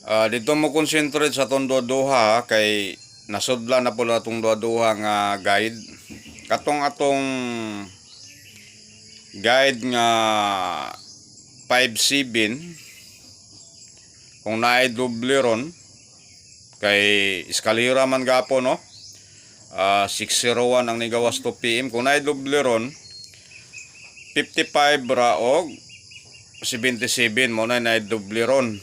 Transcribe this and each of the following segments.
Ah, dito mo concentrate sa tong duha kay nasudla na pula tong duha nga guide. Katong atong guide nga 57 kung naay doble ron kay eskalera man gapo no. Ah, 601 ang nigawas 2 PM kung naay doble ron 55 ra og 77 mo na naay doble ron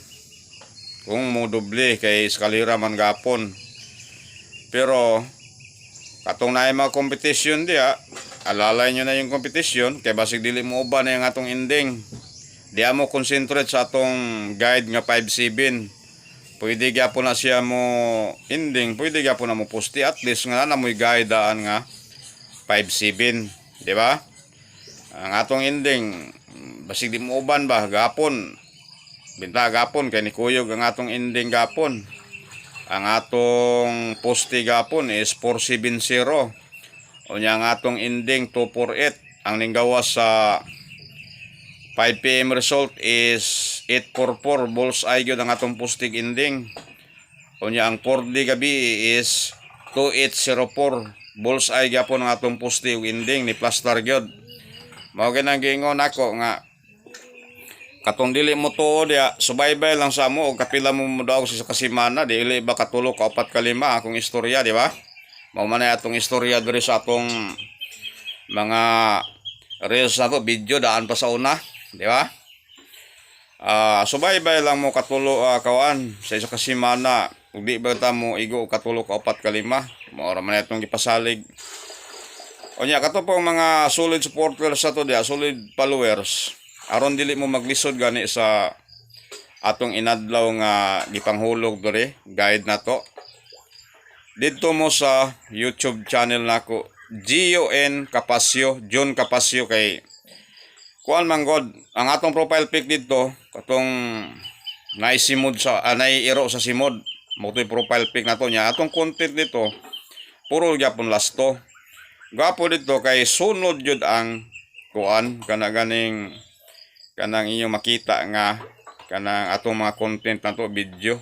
kung mo doble kay eskalera man gapon. Pero katong naay mga competition diya alalay nyo na yung competition kay basig dili mo uban na yung atong ending. Di mo concentrate sa atong guide nga 5-7 pwede gyapon na siya mo ending pwede gyapon na mo posti at least nga na mo'y guide daan nga 5-7 di ba? Ang atong ending basig di mo uban ba gapon Binta gapon kay ni Kuyog ang atong ending gapon. Ang atong poste gapon is 470. Unya ang atong ending 248. Ang ninggawas sa 5 PM result is 844 bullseye gyud ang atong posting ending. Unya ang 4D gabi is 2804 bullseye gyapon ang atong poste ug ending ni plaster gyud. Mao ginang giingon ako nga katong dili mo tuod ya subaybay lang sa mo og kapila mo daw sa kasimana dili ba katulo ka upat ka lima akong istorya di ba? Mao man atong istorya diri sa atong mga reels na to video daan pa sa una di ba? Ah, subaybay lang mo katulo ah, kawan sa isa ka semana ug di ba ta mo igo katulo ka upat ka lima mao ra man itong gipasalig. Onya kato pong mga solid supporters sa to dia solid followers aron dili mo maglisod gani sa atong inadlaw nga gipanghulog diri guide na to. Dito mo sa YouTube channel nako G-O-N Capasio John Capasio kay kuan man god ang atong profile pic dito katong naisimod sa uh, naiiro sa simod mo profile pic nato nya atong content dito puro gyapon lasto. Gapo dito kay sunod jud ang kuan kana ganing kanang inyong makita nga kanang atong mga content na to video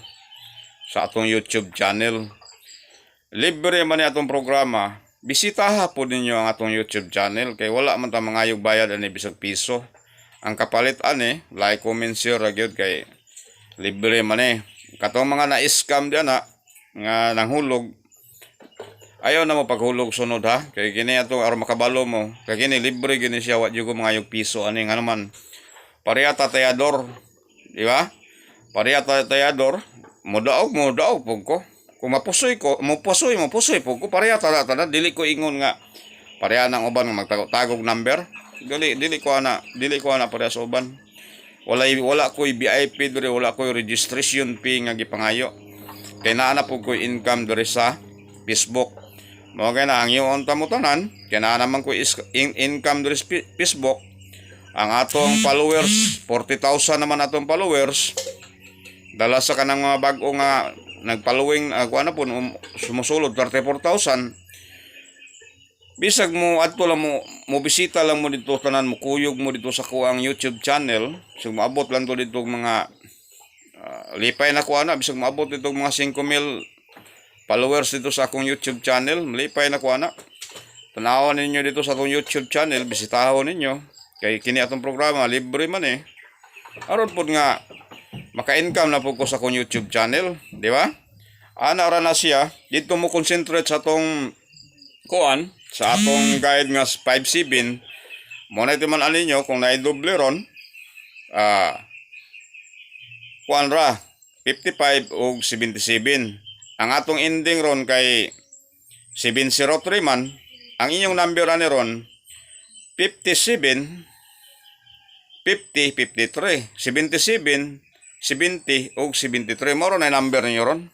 sa atong YouTube channel. Libre man ni atong programa. Bisitaha po ninyo ang atong YouTube channel kay wala man ta mangayog bayad ani bisag piso. Ang kapalit ani like, comment, share gyud kay libre man eh. Katong mga na-scam diyan na nga nanghulog ayaw na mo paghulog sunod ha kay kini ato aron makabalo mo kay kini libre gini siya wa jud ko mangayog piso ani nga naman pareha tatayador. Di ba? Pareha tatayador. Mudaog, mudaog po ko. Kung mapusoy ko, mapusoy, mapusoy po ko. Pareha tada. Dili ko ingon nga. Pareha ng uban magtagog number. Dili, dili ko ana. Dili ko ana pareha sa uban. Wala, wala ko'y VIP diri, wala ko'y registration fee nga gipangayo. Kaya naana po ko'y income diri sa Facebook. Mga na, ang iyong tamutanan, kaya na naman ko in income diri sa Facebook, ang atong followers 40,000 naman atong followers. Dala sa kanang mga bag-o nga nagfollowing ako ano po um, sumusulod 34,000 bisag mo adto lang mo mo bisita lang mo dito tanan mo kuyog mo dito sa kuang YouTube channel. Bisag maabot lang to dito mga uh, lipay na ko ana bisag maabot dito mga 5,000 followers dito sa akong YouTube channel. Malipay na ko ana tanawan ninyo dito sa akong YouTube channel bisitahon ninyo Kay kini atong programa libre man eh. Aron pud nga maka-income na po ko sa kong YouTube channel, di ba? Ana ra na siya, dito mo concentrate sa atong kuan sa atong guide nga 57 mo na man aninyo kung na doble ron ah kuan ra 55 o 77 ang atong ending ron kay 703 man ang inyong number ani ron 57 50 53 77 70 ug 73 moro na number niyo ron